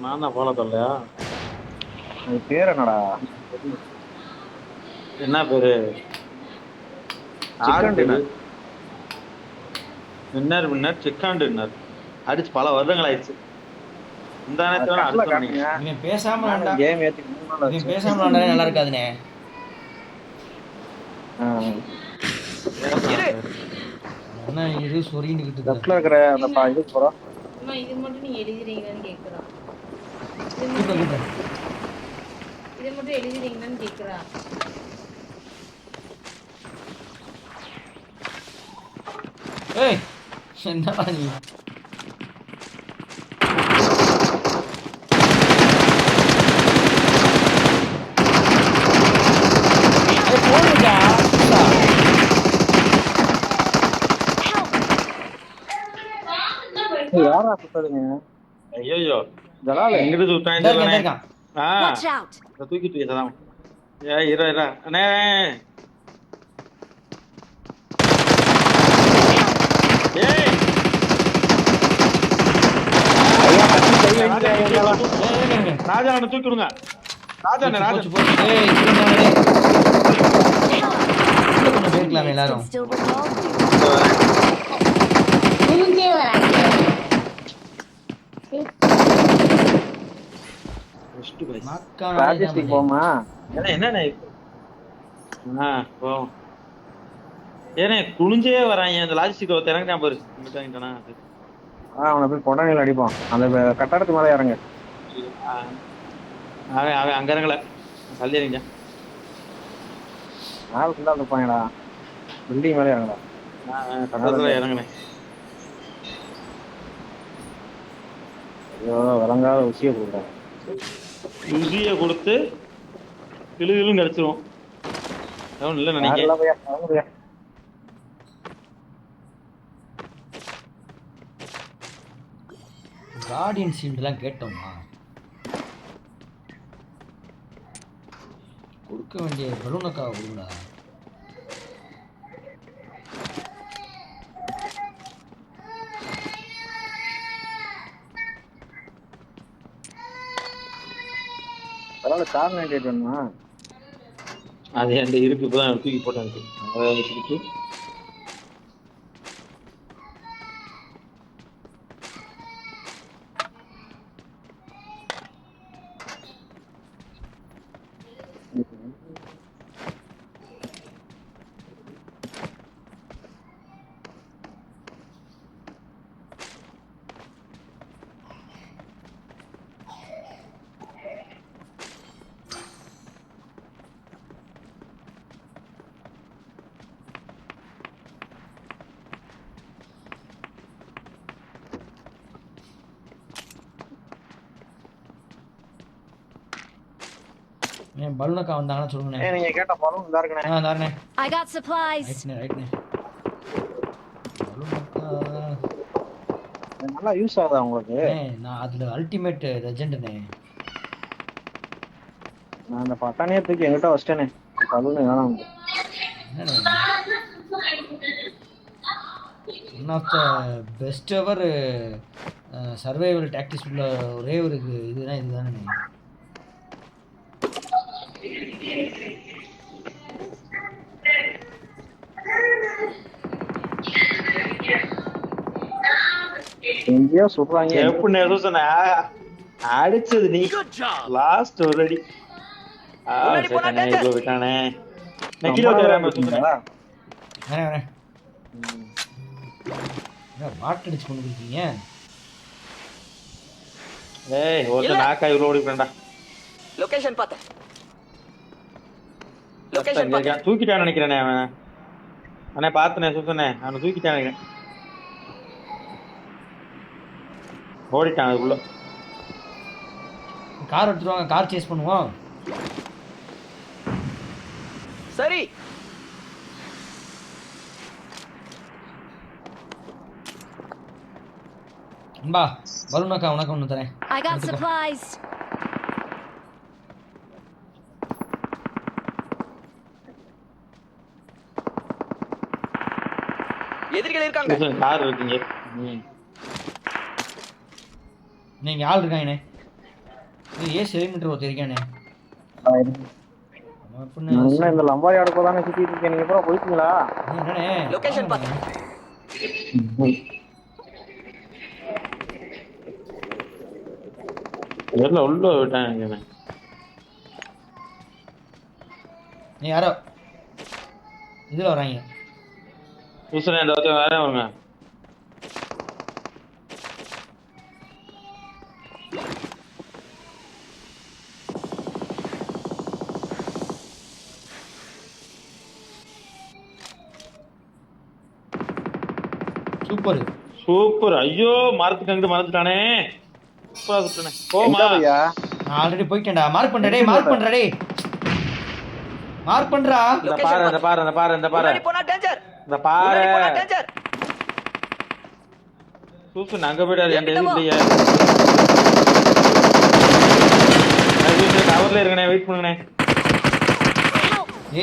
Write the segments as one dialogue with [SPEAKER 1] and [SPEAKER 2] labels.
[SPEAKER 1] நான் தான் போல தொல்லையா?
[SPEAKER 2] அது பேர் என்னடா?
[SPEAKER 1] என்ன பேரு?
[SPEAKER 2] Chicken dinner.
[SPEAKER 1] Winner winner chicken dinner அடிச்சு பல வருடங்கள் ஆயிடுச்சு. இந்த நேரத்துல அடுத்த
[SPEAKER 3] பேசாம
[SPEAKER 2] கேம் ஏத்தி ஆச்சு.
[SPEAKER 3] பேசாம நல்லா இருக்காதுண்ணே
[SPEAKER 2] ஆ.
[SPEAKER 3] என்ன இருக்கு?
[SPEAKER 2] லெஃப்ட்ல இருக்கிற அந்த போறோம்.
[SPEAKER 4] அம்மா இது மட்டும் நீங்க எழுதுறீங்களான்னு கேக்குறான் இது மட்டும் இதை மட்டும் எழுதுறீங்களான்னு
[SPEAKER 3] ஏய் என்னடா நீ ஏய், போடுடா.
[SPEAKER 2] சுத்ததுங்க
[SPEAKER 1] ஐயோ
[SPEAKER 2] ஜலால.
[SPEAKER 1] எங்கிட்டு.
[SPEAKER 3] இருக்கான்.
[SPEAKER 1] ஆ. தூக்கிட்டு பேசலாம் ஏ இரா இரா. அண்ணே. ஏய். ராஜா, அண்ணனை தூக்கி. விடுங்க. ராஜா ராஜா.
[SPEAKER 3] ஏய், எல்லாரும்
[SPEAKER 2] ராஜஸ்டிக் போமா
[SPEAKER 1] என்னண்ணே? ஆ போவோம். ஏண்ணே குனிஞ்சே வராங்க. அந்த லாஜிஸ்டிக் ஒருத்தர் பாரு இறங்கிட்டானா அது
[SPEAKER 2] ஆ அவனை போய் கொண்டாணியில் அடிப்பான். அந்த கட்டடத்து மேலே இறங்க.
[SPEAKER 1] அவன் அவன் அங்க இறங்கல. தள்ளி இறங்கிட்டான்
[SPEAKER 2] நாலு ஃபுல்லாக இருப்பாங்கடா பில்டிங் மேலே இறங்கடா.
[SPEAKER 1] நான் கட்டத்துல இறங்கினேன்.
[SPEAKER 2] விளங்காத விஷயம் கொடுக்குறாங்க
[SPEAKER 1] ருசியை கொடுத்து கிளு கிளுன்னு கிடைச்சிருவோம். எவன் இல்லை நினைக்க?
[SPEAKER 2] யாரெல்லாம் போய் இறங்குறியா
[SPEAKER 3] கார்டியன் ஷீல்டுலாம் கேட்டோமா? கொடுக்க வேண்டிய பலூனக்காவை கொடுங்கடா.
[SPEAKER 2] மேல கார் நைன்டி
[SPEAKER 1] அது என்கிட்ட இருக்கு இப்பதான் தூக்கி போட்டேன்.
[SPEAKER 3] ஏன் பலூனக்கா வந்தாங்கன்னா
[SPEAKER 2] ஏ
[SPEAKER 3] சொல்லுங்கண்ணே
[SPEAKER 2] நீங்க கேட்ட பலம் இதா இருக்குண்ணே.
[SPEAKER 3] ஆ தாருண்ணே
[SPEAKER 5] I got supplies.
[SPEAKER 3] ரைட்ண்ணே ரைட்ண்ணே பலூனக்கா
[SPEAKER 2] இது நல்லா யூஸ் ஆகுதா உங்களுக்கு?
[SPEAKER 3] நான் அதுல அல்டிமேட் ரெஜெண்டுண்ணே
[SPEAKER 2] நான் அந்த பட்டாணியே தூக்கி எங்கிட்ட வச்சிட்டேனே. பலூன் வேணாம்
[SPEAKER 3] one of the best ever survival tactics உள்ள ஒரே ஒரு இது- இதுனா. இதுதானே
[SPEAKER 2] எங்கேயோ சொல்றாங்க?
[SPEAKER 1] எப்படி சொன்ன அடிச்சது நீ. லாஸ்ட் ஒரு அடி ஆ, சரிண்ணே, இவ்வளவு விட்டானே. நான் கீழே வச்சுக்கிறேன் வச்சுக்கிறேன்.
[SPEAKER 3] வரேன் வரேன். என்ன வாட் அடிச்சு கொண்டு இருக்கீங்க
[SPEAKER 1] ஏய் ஒருத்தன் நாக்கா இவ்வளவு ஓடி
[SPEAKER 6] லொகேஷன் பார்த்தேன். லொகேஷன்.
[SPEAKER 1] தூக்கிட்டான்னு நினைக்கிறேனே அவன். அண்ணே பார்த்தனே சுத்தனே அவனை தூக்கிட்டான் நினைக்கிறேன். ஓடிட்டான் அதுக்குள்ள.
[SPEAKER 3] கார் எடுத்துட்டு வாங்க கார் சேஸ் பண்ணுவோம்
[SPEAKER 6] சரி
[SPEAKER 3] பலூனாக்கா உனக்கு ஒன்று தரேன்.
[SPEAKER 6] எதிரிகள் இருக்காங்க.
[SPEAKER 1] கார் இருக்குங்க? ம்.
[SPEAKER 3] நீங்கள் ஆள் இருக்காங்கண்ணே நீ ஏன் செலிமீட்டர் ஒருத்தர் இருக்கானே?
[SPEAKER 2] இந்த லம்பாடி அடுப்பு தானே சுத்திட்டு இருக்கேன்? நீங்க பூரா போயிட்டீங்களா
[SPEAKER 3] என்னண்ணே?
[SPEAKER 6] லொகேஷன் பாத்து
[SPEAKER 1] எல்லாம் உள்ள விட்டாங்க
[SPEAKER 3] நீ யாரோ? இதில் வராங்க.
[SPEAKER 1] புதுசுல இந்த வார்த்தை வேற வருங்க.
[SPEAKER 3] சூப்பர்.
[SPEAKER 1] சூப்பர். ஐயோ மரத்துக்கு அங்கிட்டு மறந்துட்டானே சூப்பரா சுட்டுனே போமா
[SPEAKER 3] நான் ஆல்ரெடி போயிட்டேன்டா. மார்க் பண்ணுறா டேய் மார்க் பண்ணுறா டேய். மார்க் பண்ணுறா
[SPEAKER 1] இந்த பாரு இந்த பாரு இந்த பாரு இந்த பாரு.
[SPEAKER 6] போனா டேஞ்சர்
[SPEAKER 1] இந்த பாரு. சூசன் அங்க போயிட்டாரு என் எது இல்லையா டவர்ல இருக்கனே வெயிட் பண்ணுங்கண்ணே.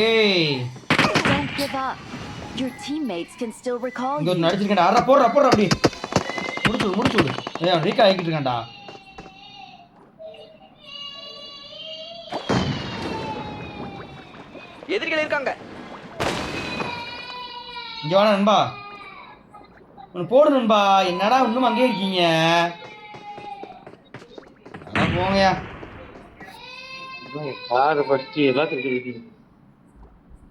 [SPEAKER 3] ஏய்.
[SPEAKER 5] Don't give up. Your teammates can still recall
[SPEAKER 3] இங்க
[SPEAKER 5] you.
[SPEAKER 3] நடிச்சிருக்கேன்டா. அறா போடுறா போடுறா அப்படி. முடிச்சு முடிச்சு விடு. ஏய் ரீக்கா ஆகிட்டு இருக்கான்டா.
[SPEAKER 6] எதிரிகள் இருக்காங்க.
[SPEAKER 3] இங்க வாடா நண்பா. உன்னை போடு நண்பா. என்னடா இன்னும் அங்கேயே இருக்கீங்க? போங்கயா
[SPEAKER 1] காரை பற்றி இருக்கீங்க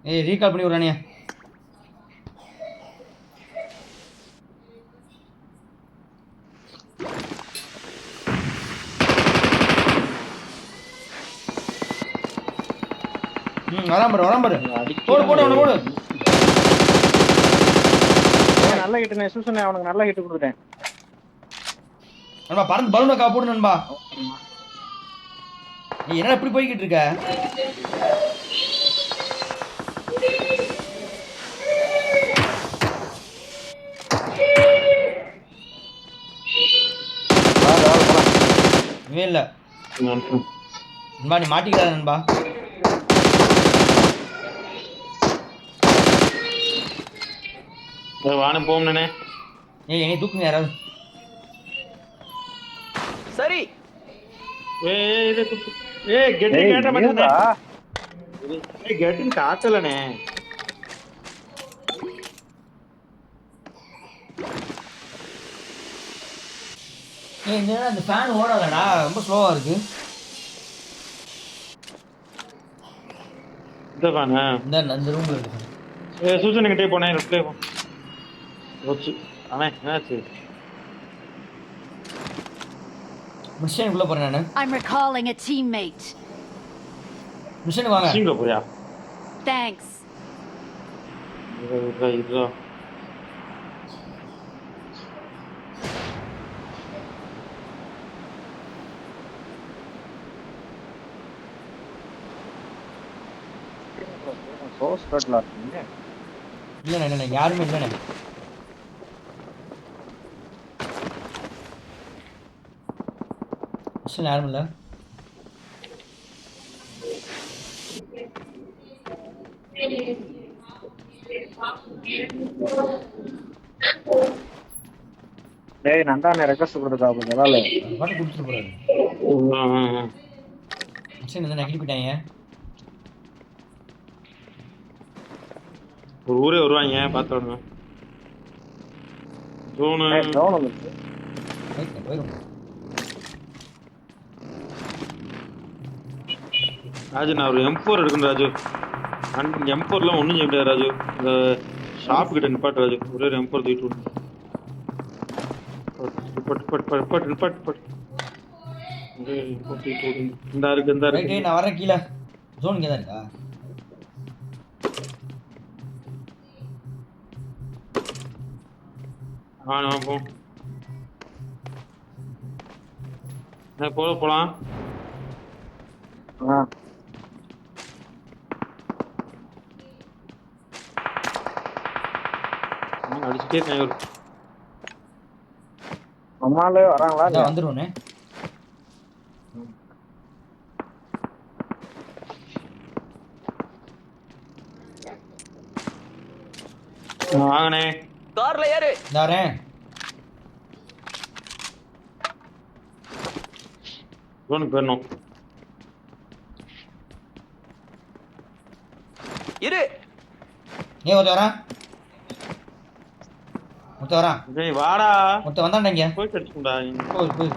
[SPEAKER 3] ஏய் ரீகால் பண்ணி விட்றானியா ம் வரான் பாரு வரான் பாரு போடு போடு அவனை போடு.
[SPEAKER 2] நல்ல ஹிட்டுனே சூசனே அவனுக்கு நல்ல ஹிட் கொடுத்துட்டேன்.
[SPEAKER 3] நண்பா பறந்து பலூனை கா போடு நண்பா. நீ என்னடா இப்படி போய்கிட்டு இருக்க? இல்லை. நண்பா நீ மாட்டிக்கிறாத நண்பா.
[SPEAKER 1] வானம் போம்னே
[SPEAKER 3] ஏய் என்னை தூக்குங்க யாராவது.
[SPEAKER 6] சரி.
[SPEAKER 1] ஏய் இது. ஏய் கெட்டி கேட்ட மாட்டேனே
[SPEAKER 2] ஏன்டா?
[SPEAKER 1] ஏய் கெட்டின்னு காட்டலனே
[SPEAKER 3] ஏய் இந்த அந்த ஃபேன் ஓடாதடா. ரொம்ப ஸ்லோவாக இருக்கு.
[SPEAKER 1] இந்த பானே
[SPEAKER 3] இந்த அந்த ரூமில் இருக்கு.
[SPEAKER 1] ஏய் சூசன் கிட்டே போனேன் ரிப்ளை போ. வச்சு அவன் என்னாச்சு?
[SPEAKER 3] மிஷனுக்குள்ளே போகிறேன் நான்.
[SPEAKER 5] I'm recalling a teammate.
[SPEAKER 3] மிஷனுக்கு வாங்க.
[SPEAKER 1] சீங்க போறியா?
[SPEAKER 5] Thanks.
[SPEAKER 1] இதோ இதோ இதோ
[SPEAKER 2] சோர்ஸ் கட்ல இருக்கீங்க
[SPEAKER 3] இல்லைண்ணே இல்லைண்ணே யாருமே இல்லைண்ணே. மிஷன் யாரும் இல்லை
[SPEAKER 2] டேய் நந்தானே ரெக்வஸ்ட் கொடுத்துருக்கா கொஞ்சம் வேலை
[SPEAKER 3] அவர் பாட்டு கொடுத்துட்டு
[SPEAKER 1] ஆ.
[SPEAKER 3] மிஷன் எதாவது நக்கிட்டு போயிட்டாங்க
[SPEAKER 1] ஒரு ஊரே வருவாங்க பார்த்து ஜோனு
[SPEAKER 2] ஏய் டவுன்
[SPEAKER 1] ராஜு நான் ஒரு எம் ஃபோர் எடுக்கணும் ராஜு. எம் ஃபோர்லாம் ஒன்றும் செய்ய முடியாது ராஜு. இந்த ஷாப் கிட்ட நிப்பாட்டு ராஜு. ஒரே ஒரு எம் ஃபோர் தூக்கிட்டு விடு. நிப்பாட்டு ஒரே ஒரு M4 தூக்கிட்டு விடு. இந்தா இருக்கு இந்தா
[SPEAKER 3] ரைட்டு
[SPEAKER 1] இருக்கு
[SPEAKER 3] நான் வரேன் கீழே. ஜோன் இங்கே தான் இருக்கா?
[SPEAKER 1] ஆ நான் போ. போல போலாம்.
[SPEAKER 2] ஆ.
[SPEAKER 1] இருக்காங்க இவரு.
[SPEAKER 2] அம்மாலே வராங்களா
[SPEAKER 3] இதான் வந்துடுவோண்ணே
[SPEAKER 1] ஆ, வாங்கண்ணே.
[SPEAKER 6] கார்ல ஏறு.
[SPEAKER 3] இந்த வரேன்
[SPEAKER 1] ஜோனுக்கு போயிடணும்
[SPEAKER 6] இரு.
[SPEAKER 3] ஏன் ஒருத்த வரான். முத்த வரான்.
[SPEAKER 1] டேய் வாடா.
[SPEAKER 3] முத்த வந்தான்டா
[SPEAKER 1] போய் கடிச்சுடா
[SPEAKER 3] போய் போய்.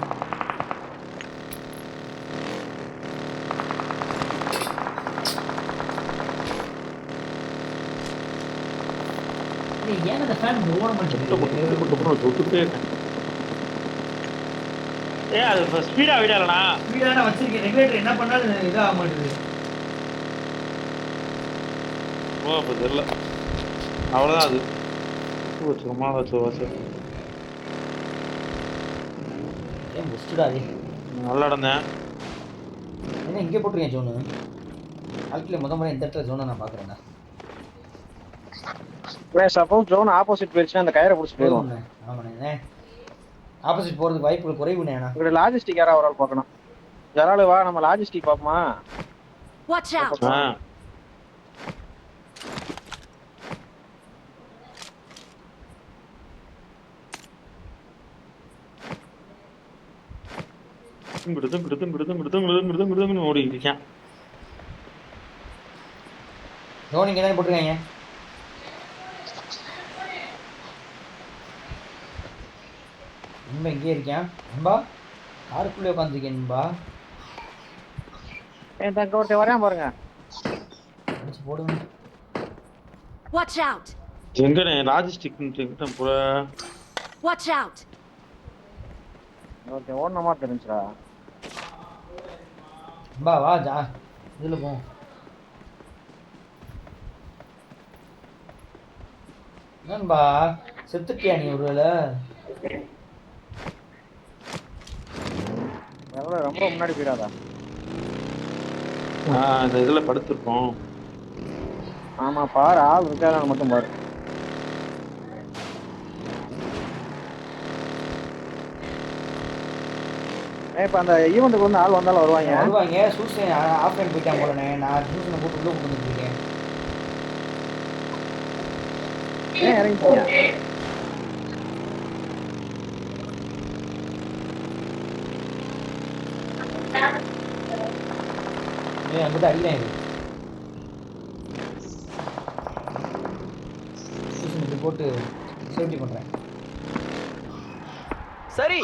[SPEAKER 3] ஏன் அந்த ஃபேன் ஓட மாட்டேங்குது?
[SPEAKER 1] ஏ அது ஸ்பீடா விடலண்ணா
[SPEAKER 3] ஸ்பீடான வச்சிருக்கேன். ரெகுலேட்டர் என்ன பண்ணாலும் இதாக மாட்டேங்குது.
[SPEAKER 1] ஓ அப்போ தெரியல. அவ்வளோதான் அது. வச்சு ரொம்ப நாள் வச்சு வச்சு
[SPEAKER 3] ஏன் முடிச்சுடா அது
[SPEAKER 1] நல்லா இருந்தேன்
[SPEAKER 3] என்ன இங்கே போட்டிருக்கேன் ஜோனு வாழ்க்கையில் முத முறை இந்த இடத்துல ஜோனை நான் பார்க்குறேன்டா
[SPEAKER 2] சப்போஸ் ஜோன் ஆப்போசிட் போயிடுச்சுன்னா அந்த கயிறை பிடிச்சி போயிடும்
[SPEAKER 3] ஆமாண்ணே ஆப்போசிட் போகிறதுக்கு வாய்ப்புகள் குறைவுண்ணே
[SPEAKER 2] இவரு லாஜிஸ்டிக் யாரா ஒரு ஆள் பார்க்கணும் ஜலாலு வா நம்ம லாஜிஸ்டிக் பார்ப்போமா
[SPEAKER 1] குடுத்தும் குடுத்தும் குடுத்தும் குடுத்தும் குடுத்தும் குடுத்தும் ஓடி இருக்கான்.
[SPEAKER 3] ஜோன் இங்கே தான் போட்டிருக்காங்க. நண்பா இங்கே இருக்கேன். நண்பா காருக்குள்ளே உட்காந்துருக்கேன் நண்பா
[SPEAKER 2] ஏன் தங்க ஒருத்தன் வரையான் பாருங்க.
[SPEAKER 3] அடிச்சு போடுவேன்
[SPEAKER 5] Watch out!
[SPEAKER 1] எங்கண்ணே லாஜிஸ்டிக் எங்கிட்ட புற?
[SPEAKER 5] Watch out!
[SPEAKER 2] ஒருத்தன் ஓடன மாதிரி தெரிஞ்சுடா.
[SPEAKER 3] நண்பா வா ஜா. இதில் போ. நண்பா செத்துட்டியா நீ ஒரு
[SPEAKER 2] எவ்வளோ ரொம்ப முன்னாடி போயிடாதா.
[SPEAKER 1] ஆ இந்த இதுல படுத்திருக்கோம்.
[SPEAKER 2] ஆமா பாரு ஆள் இருக்காது மட்டும் பாரு. இப்ப அந்த ஈவெண்ட்டுக்கு வந்து ஆள் வந்தாலும் வருவாங்க.
[SPEAKER 3] வருவாங்க. சூசன் ஆஃப்லைன் போயிட்டான் போலண்ணே. நான் சூசனை போட்டு உள்ளே கொண்டு வந்துருக்கேன்.
[SPEAKER 2] ஏன் இறங்கிட்டீங்க
[SPEAKER 3] ஏய் அங்கிட்ட அடிக்கிறேன் சூசன் போட்டு சேஃப்டி பண்ணுறேன்
[SPEAKER 6] சரி.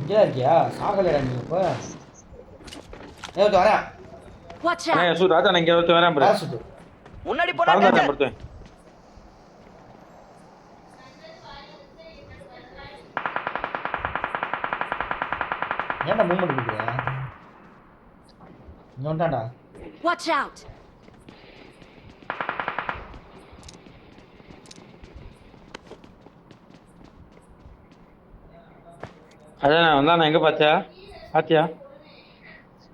[SPEAKER 3] இங்கே இருக்கியா? சாகலைடா நீ இப்போ. ஏ ஒருத்தன் வரேன்.
[SPEAKER 1] இங்க பாரு.
[SPEAKER 3] பேராசூட்டு
[SPEAKER 6] முன்னாடி danger.
[SPEAKER 1] படுத்தேன்
[SPEAKER 3] ஏன்டா மூவ்மெண்ட் கொடுக்குற? இங்கே வந்துட்டான்டா.
[SPEAKER 5] Watch
[SPEAKER 1] அதான் நான் வந்தா நான் எங்க பாத்தியா? பாத்தியா?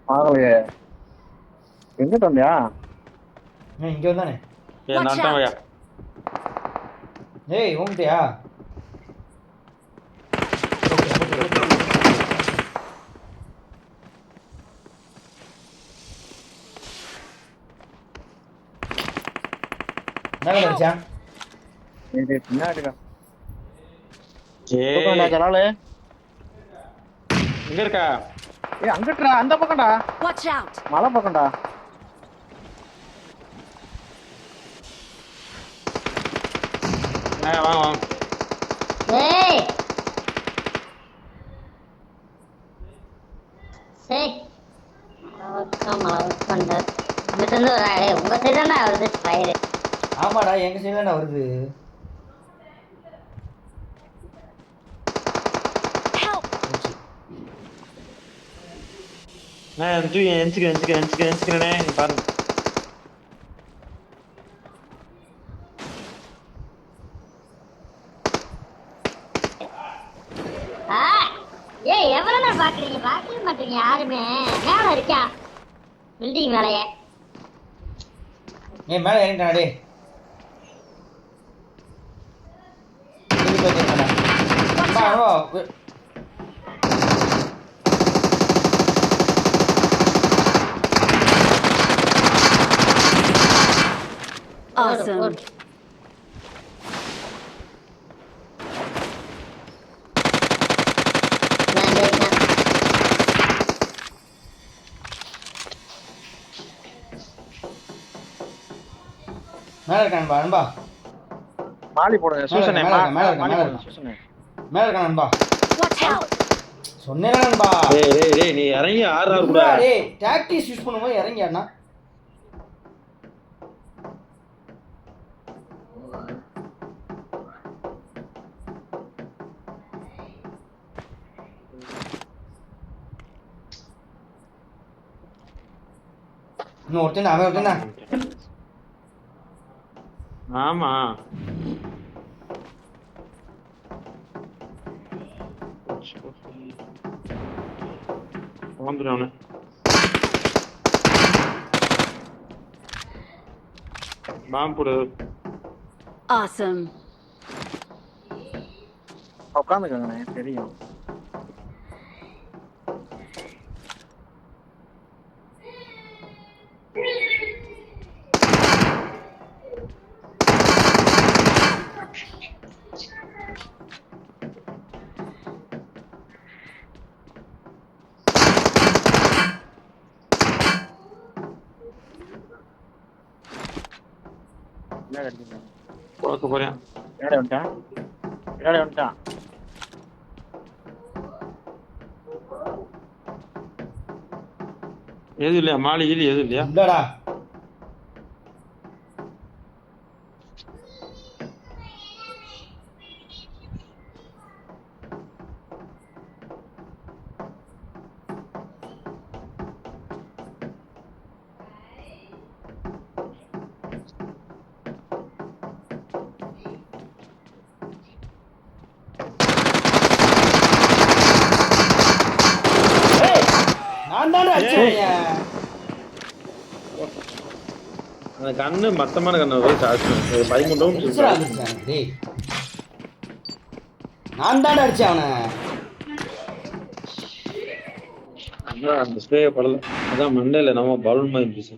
[SPEAKER 2] ஆகலையே எங்கிட்ட வந்தியா
[SPEAKER 3] ஏன் இங்கே வந்தானே.
[SPEAKER 1] ஏ நான் தான் வையா
[SPEAKER 3] ஏய் உங்ககிட்டயா என்ன வச்சான்
[SPEAKER 2] இது பின்னாடிடா
[SPEAKER 1] ஏ
[SPEAKER 2] தூக்கம்டா ஜலாலு
[SPEAKER 1] எங்க இருக்கா?
[SPEAKER 2] ஏய் அங்கிட்டுடா அந்த பக்கம்டா.
[SPEAKER 5] Watch out!
[SPEAKER 2] மலை பக்கம்டா.
[SPEAKER 1] ஆ வாங்க வாங்க
[SPEAKER 7] ஏய். சரி ஆமா பண்ண இங்கிட்ட இருந்து ஒரு உங்க சைடு தானே வருது? ஃபயரு
[SPEAKER 3] ஆமாடா எங்க சைடு தானே வருது
[SPEAKER 5] Help!
[SPEAKER 3] போச்சு.
[SPEAKER 1] நான் பாருங்க
[SPEAKER 7] ஏய் எவ்வளவு நேரம் பாக்குறீங்க? பார்க்கவே மாட்டீங்க யாருமே. மேல இருக்கா பில்டிங் மேலையே.
[SPEAKER 3] ஏய் மேலே போய்
[SPEAKER 5] Awesome.
[SPEAKER 7] Or, or.
[SPEAKER 3] மேல இருக்கான்பா அன்பா
[SPEAKER 2] மாலி போடுங்க சூசனே
[SPEAKER 3] மேல மேல
[SPEAKER 2] மேல
[SPEAKER 1] நீ இறங்கி ஆறு ஆறு கூட.
[SPEAKER 3] யூஸ் பண்ணும்போது இறங்கியாடா இன்னும் ஒருத்தன் அவன் ஒருத்தன்
[SPEAKER 1] ஆமா. வந்துடும் அவனு. பாம்பு போடு.
[SPEAKER 5] Awesome.
[SPEAKER 2] உட்காந்துக்கோங்கண்ணே தெரியும். என்ன கிடைக்குது
[SPEAKER 1] பார்க்க போறேன்.
[SPEAKER 2] பின்னாடி வந்துட்டான். பின்னாடி வந்துட்டான்.
[SPEAKER 1] எதுவும் இல்லையா? மாலி கீழி எதுவும் இல்லையா?
[SPEAKER 3] இல்லடா ஏய், நான் தானே அடிச்சேன்
[SPEAKER 1] அந்த கண்ணு மத்தமான கண்ணு
[SPEAKER 3] இருந்துச்சு எனக்கு, டேய். நான் தானே அடிச்சேன் அவனை.
[SPEAKER 1] அந்த ஸ்ப்ரே படல. அதான் மண்டையில நம்ம பலூன் மாதிரி இருந்துச்சு.